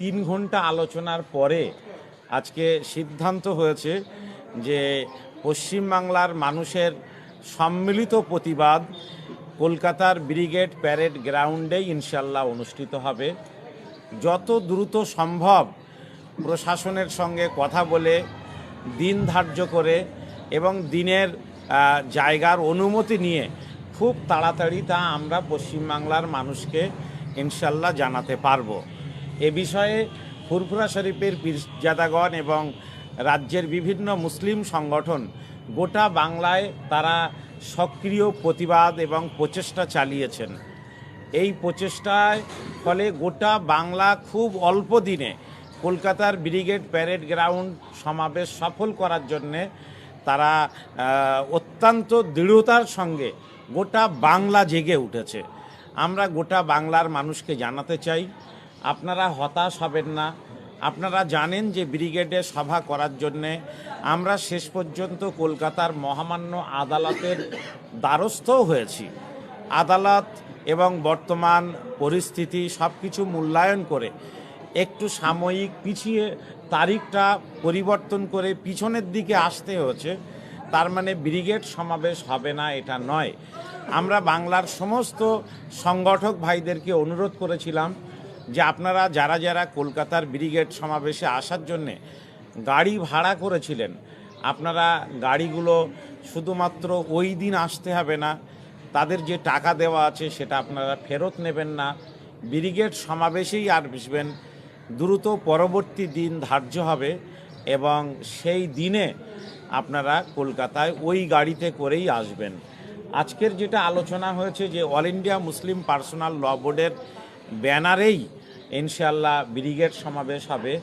তিন ঘণ্টা আলোচনার পরে আজকে সিদ্ধান্ত হয়েছে যে পশ্চিমবাংলার মানুষের সম্মিলিত প্রতিবাদ কলকাতার ব্রিগেড প্যারেড গ্রাউন্ডেই ইনশাল্লাহ অনুষ্ঠিত হবে। যত দ্রুত সম্ভব প্রশাসনের সঙ্গে কথা বলে, দিন ধার্য করে এবং দিনের জায়গার অনুমতি নিয়ে খুব তাড়াতাড়ি তা আমরা পশ্চিমবাংলার মানুষকে ইনশাল্লাহ জানাতে পারব। এ বিষয়ে ফুরফুরা শরীফের পীরজাদাগণ এবং রাজ্যের বিভিন্ন মুসলিম সংগঠন গোটা বাংলায় তারা সক্রিয় প্রতিবাদ এবং প্রচেষ্টা চালিয়েছেন। এই প্রচেষ্টায় ফলে গোটা বাংলা খুব অল্প দিনে কলকাতার ব্রিগেড প্যারেড গ্রাউন্ড সমাবেশ সফল করার জন্যে তারা অত্যন্ত দৃঢ়তার সঙ্গে গোটা বাংলা জেগে উঠেছে। আমরা গোটা বাংলার মানুষকে জানাতে চাই আপনারা হতাশ হবেন না। আপনারা জানেন যে ব্রিগেডে সভা করার জন্যে আমরা শেষ পর্যন্ত কলকাতার মহামান্য আদালতের দ্বারস্থও হয়েছি। আদালত এবং বর্তমান পরিস্থিতি সব কিছু মূল্যায়ন করে একটু সাময়িক পিছিয়ে তারিখটা পরিবর্তন করে পিছনের দিকে আসতে হয়েছে। তার মানে ব্রিগেড সমাবেশ হবে না, এটা নয়। আমরা বাংলার সমস্ত সংগঠক ভাইদেরকে অনুরোধ করেছিলাম যে আপনারা যারা যারা কলকাতার ব্রিগেড সমাবেশে আসার জন্যে গাড়ি ভাড়া করেছিলেন, আপনারা গাড়িগুলো শুধুমাত্র ওই দিন আসতে হবে না, তাদের যে টাকা দেওয়া আছে সেটা আপনারা ফেরত নেবেন না। ব্রিগেড সমাবেশেই আর বসবেন দ্রুত পরবর্তী দিন ধার্য হবে এবং সেই দিনে আপনারা কলকাতায় ওই গাড়িতে করেই আসবেন। আজকের যেটা আলোচনা হয়েছে যে all India Muslim personal law বোর্ডের ব্যানারেই ইনশাল্লাহ ব্রিগেড সমাবেশ হবে।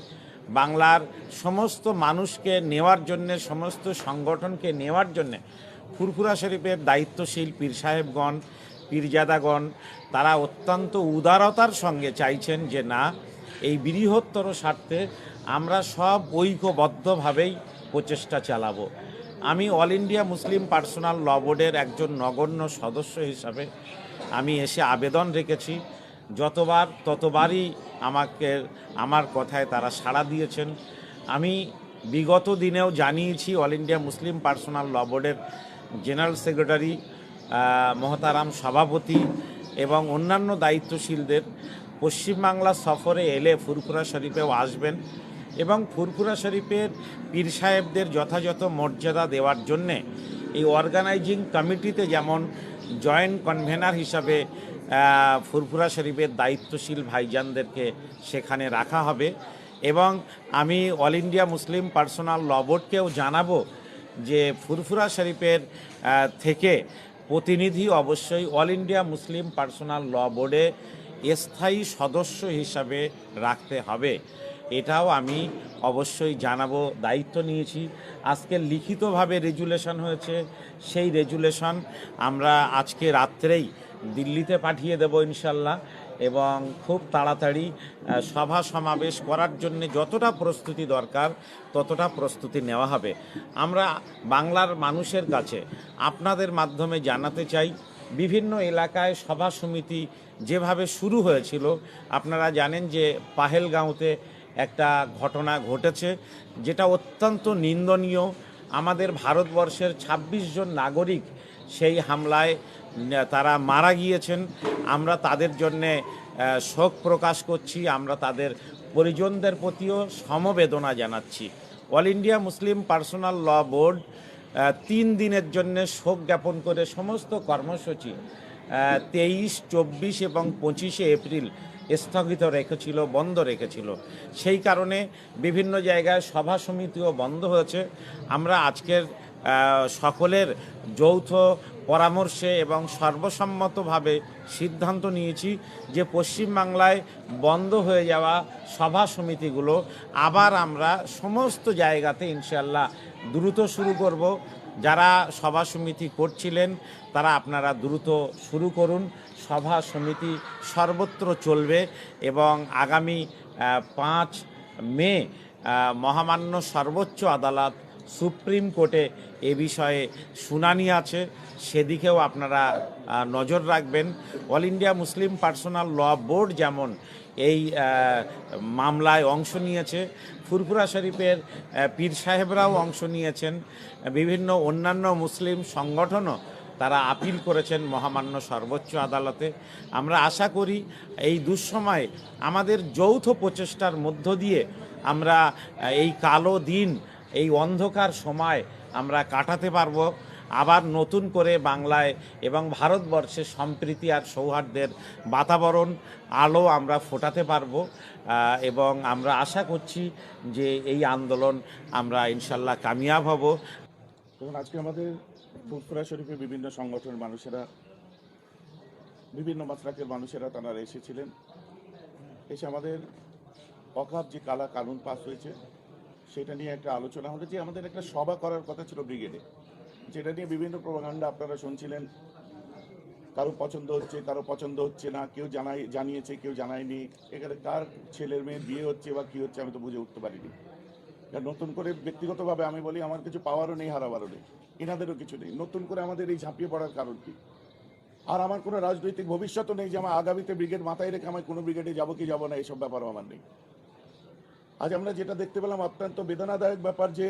বাংলার সমস্ত মানুষকে নেওয়ার জন্যে, সমস্ত সংগঠনকে নেওয়ার জন্যে ফুরফুরা শরীফের দায়িত্বশীল পীর সাহেবগণ, পীরজাদাগণ, তারা অত্যন্ত উদারতার সঙ্গে চাইছেন যে না, এই বৃহত্তর স্বার্থে আমরা সব ঐক্যবদ্ধভাবেই প্রচেষ্টা চালাবো। আমি all India Muslim personal law বোর্ডের একজন নগণ্য সদস্য হিসাবে আমি এসে আবেদন রেখেছি। যতবার ততবারই আমাকে, আমার কথায় তারা সাড়া দিয়েছেন। আমি বিগত দিনেও জানিয়েছি all India Muslim personal law বোর্ডের জেনারেল সেক্রেটারি মহতারাম সভাপতি এবং অন্যান্য দায়িত্বশীলদের। পশ্চিমবাংলা সফরে এলে ফুরফুরা শরীফেও আসবেন এবং ফুরফুরা শরীফের পীর সাহেবদের যথাযথ মর্যাদা দেওয়ার জন্যে এই অর্গানাইজিং কমিটিতে যেমন জয়েন্ট কনভেনার হিসাবে ফুরফুরা শরীফের দায়িত্বশীল ভাইজানদেরকে সেখানে রাখা হবে। এবং আমি all India Muslim personal law বোর্ডকেও জানাব যে ফুরফুরা শরীফের থেকে প্রতিনিধি অবশ্যই all India Muslim personal law বোর্ডে স্থায়ী সদস্য হিসাবে রাখতে হবে। এটাও আমি অবশ্যই জানাব, দায়িত্ব নিয়েছি। আজকে লিখিতভাবে রেজুলেশন হয়েছে। সেই রেজুলেশন আমরা আজকে রাত্রেই দিল্লিতে পাঠিয়ে দেব ইনশাল্লাহ। এবং খুব তাড়াতাড়ি সভা সমাবেশ করার জন্য যতটা প্রস্তুতি দরকার, ততটা প্রস্তুতি নেওয়া হবে। আমরা বাংলার মানুষের কাছে আপনাদের মাধ্যমে জানাতে চাই, বিভিন্ন এলাকায় সভা সমিতি যেভাবে শুরু হয়েছিল, আপনারা জানেন যে পাহেলগাঁওতে একটা ঘটনা ঘটেছে, যেটা অত্যন্ত নিন্দনীয়। আমাদের ভারতবর্ষের ২৬ জন নাগরিক সেই হামলায় তারা মারা গিয়েছেন। আমরা তাদের জন্যে শোক প্রকাশ করছি। আমরা তাদের পরিজনদের প্রতিও সমবেদনা জানাচ্ছি। All India Muslim personal law board তিন দিনের জন্য শোক জ্ঞাপন করে সমস্ত কর্মসূচি তেইশ, চব্বিশ এবং পঁচিশে এপ্রিল স্থগিত রেখেছিল, বন্ধ রেখেছিল। সেই কারণে বিভিন্ন জায়গায় সভা সমিতিও বন্ধ হয়েছে। আমরা আজকের সকলের যৌথ পরামর্শে এবং সর্বসম্মতভাবে সিদ্ধান্ত নিয়েছি যে পশ্চিমবাংলায় বন্ধ হয়ে যাওয়া সভা সমিতিগুলো আবার আমরা সমস্ত জায়গাতে ইনশাল্লাহ দ্রুত শুরু করব। যারা সভা সমিতি করছিলেন, তারা আপনারা দ্রুত শুরু করুন। সভা সমিতি সর্বত্র চলবে এবং আগামী পাঁচ মে মহামান্য সর্বোচ্চ আদালত সুপ্রিম কোর্টে এ বিষয়ে শুনানি আছে। সেদিকেও আপনারা নজর রাখবেন। All India Muslim personal law board যেমন এই মামলায় অংশ নিয়েছে, ফুরফুরা শরীফের পীর সাহেবরাও অংশ নিয়েছেন। বিভিন্ন অন্যান্য মুসলিম সংগঠনও তারা আপিল করেছেন মহামান্য সর্বোচ্চ আদালতে। আমরা আশা করি এই দুঃসময়ে আমাদের যৌথ প্রচেষ্টার মধ্য দিয়ে আমরা এই কালো দিন এই অন্ধকার সময় আমরা কাটাতে পারব। আবার নতুন করে বাংলায় এবং ভারতবর্ষে সম্প্রীতি আর সৌহার্দ্যের বাতাবরণ আলো আমরা ফোটাতে পারব এবং আমরা আশা করছি যে এই আন্দোলন আমরা ইনশাল্লাহ কামিয়াব হব। আজকে আমাদের ফুরফুরা শরীফে বিভিন্ন সংগঠনের মানুষেরা, বিভিন্ন মাত্রাকের মানুষেরা তারা এসেছিলেন। এসে আমাদের অকাপ যে কালা কানুন পাস হয়েছে সেটা নিয়ে একটা আলোচনা হলো যে আমাদের একটা সভা করার কথা ছিল ব্রিগেডে, যেটা নিয়ে বিভিন্ন প্রভাকাণ্ডা আপনারা শুনছিলেন। কারও পছন্দ হচ্ছে, কারও পছন্দ হচ্ছে না, কেউ জানাই, জানিয়েছে, কেউ জানায়নি। এখানে কার ছেলের মেয়ের বিয়ে হচ্ছে বা কি হচ্ছে আমি তো বুঝে উঠতে পারিনি। নতুন করে ব্যক্তিগতভাবে আমি বলি, আমার কিছু পাওয়ারও নেই হারাবারও নেই, এনাদেরও কিছু নেই। নতুন করে আমাদের এই ঝাঁপিয়ে পড়ার কারণ কি? আর আমার কোনো রাজনৈতিক ভবিষ্যৎও নেই যে আমার আগামীতে ব্রিগেড মাথায় রেখে আমার কোনো ব্রিগেডে যাব কি যাব না এইসব ব্যাপারও আমার নেই। আজ আমরা যেটা দেখতে পেলাম অত্যন্ত বেদনাদায়ক ব্যাপার যে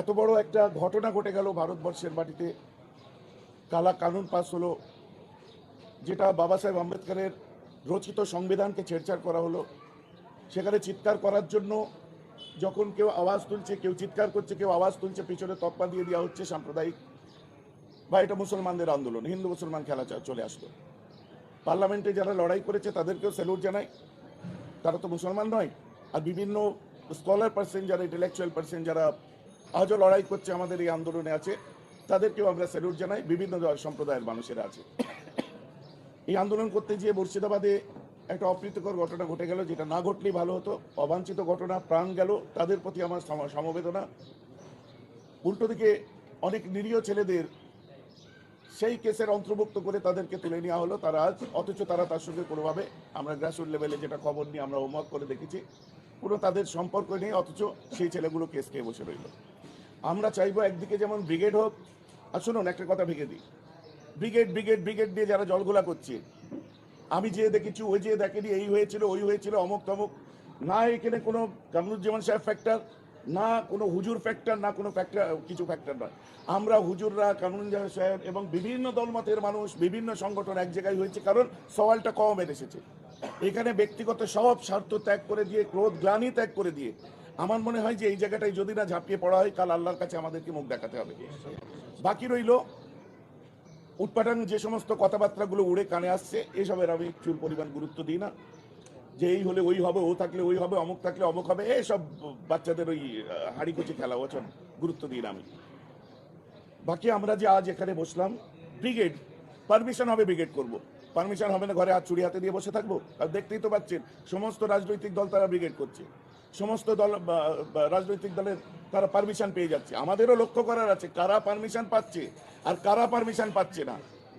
এত বড় একটা ঘটনা ঘটে গেল ভারতবর্ষের মাটিতে। কালা কানুন পাস হলো, যেটা বাবা সাহেব আম্বেদকরের রচিত সংবিধানকে ছেড়ছাড় করা হলো। সেখানে চিৎকার করার জন্য যখন কেউ আওয়াজ তুলছে, কেউ চিৎকার করছে, কেউ আওয়াজ তুলছে, পিছনে তকপা দিয়ে দেওয়া হচ্ছে সাম্প্রদায়িক। বা এটা মুসলমানদের আন্দোলন, হিন্দু মুসলমান খেলা চলে আসলো। পার্লামেন্টে যারা লড়াই করেছে তাদেরকেও স্যালুট জানাই। তারা তো মুসলমান নয়। আর বিভিন্ন স্কলার পার্সন যারা ইন্টেলেকচুয়াল পার্সন যারা আজও লড়াই করছে আমাদের এই আন্দোলনে আছে, তাদেরকেও আমরা স্যালুট জানাই। বিভিন্ন সম্প্রদায়ের মানুষেরা আছে। এই আন্দোলন করতে গিয়ে মুর্শিদাবাদে একটা অপ্রীতিকর ঘটনা ঘটে গেল, যেটা না ঘটলেই ভালো হতো। অবাঞ্ছিত ঘটনা, প্রাণ গেল। তাদের প্রতি আমার সমবেদনা। উল্টো দিকে অনেক নিরীহ ছেলেদের সেই কেসের অন্তর্ভুক্ত করে তাদেরকে তুলে নেওয়া হলো তারা আজ, অথচ তারা তার সঙ্গে কোনোভাবে আমরা গ্রাসরুট লেভেলে যেটা খবর নিয়ে আমরা হোমওয়ার্ক করে দেখেছি, পুরো তাদের সম্পর্ক নেই, অথচ সেই ছেলেগুলো কেস খেয়ে বসে রইল। আমরা চাইব একদিকে যেমন ব্রিগেড হোক, আর শুনুন, একটা কথা ভেঙে দিই। ব্রিগেড ব্রিগেড ব্রিগেড দিয়ে যারা জলগোলা করছে, আমি যে দেখেছি, ওই যে দেখেনি, এই হয়েছিল, ওই হয়েছিল, অমুক তমুক। না, এখানে কোনো কামরুজ্জামান সাহেব ফ্যাক্টর না কোনো হুজুর ফ্যাক্টর না কোনো ফ্যাক্টর কিছু ফ্যাক্টর নয়। আমরা হুজুররা কামরুজ্জামান সাহেব এবং বিভিন্ন দলমতের মানুষ, বিভিন্ন সংগঠন এক জায়গায় হয়েছে কারণ সওয়ালটা কম এসেছে। এখানে ব্যক্তিগত সব স্বার্থ ত্যাগ করে দিয়ে, ক্রোধ, গ্লানি ত্যাগ করে দিয়ে। আমার মনে হয় যে এই জায়গাটায় যদি না ঝাঁপিয়ে পড়া হয়, কাল আল্লাহর কাছে আমাদেরকে মুখ দেখাতে হবে। বাকি রইল উৎপাদন যে সমস্ত কথাবার্তাগুলো উড়ে কানে আসছে, এসবের আমি চুল পরিমাণ গুরুত্ব দিই না। যে এই হলে ওই হবে, ও থাকলে ওই হবে, অমুক থাকলে অমুক হবে এসব বাচ্চাদের ওই হাড়ি কুচি খেলা ওছন গুরুত্ব দিই না আমি। বাকি আমরা যে আজ এখানে বসলাম ব্রিগেড পারমিশন হবে ব্রিগেড করব। পারমিশন হবে না ঘরে হাত চুরি হাতে দিয়ে বসে থাকব? আর দেখতেই তো পাচ্ছেন, সমস্ত রাজনৈতিক দল তারা ব্রিগেড করছে। সমস্ত দল রাজনৈতিক দলের তারা পারমিশন পেয়ে যাচ্ছে। আমাদেরও লক্ষ্য করার আছে, কারা পারমিশন পাচ্ছে আর কারা পারমিশন পাচ্ছে না।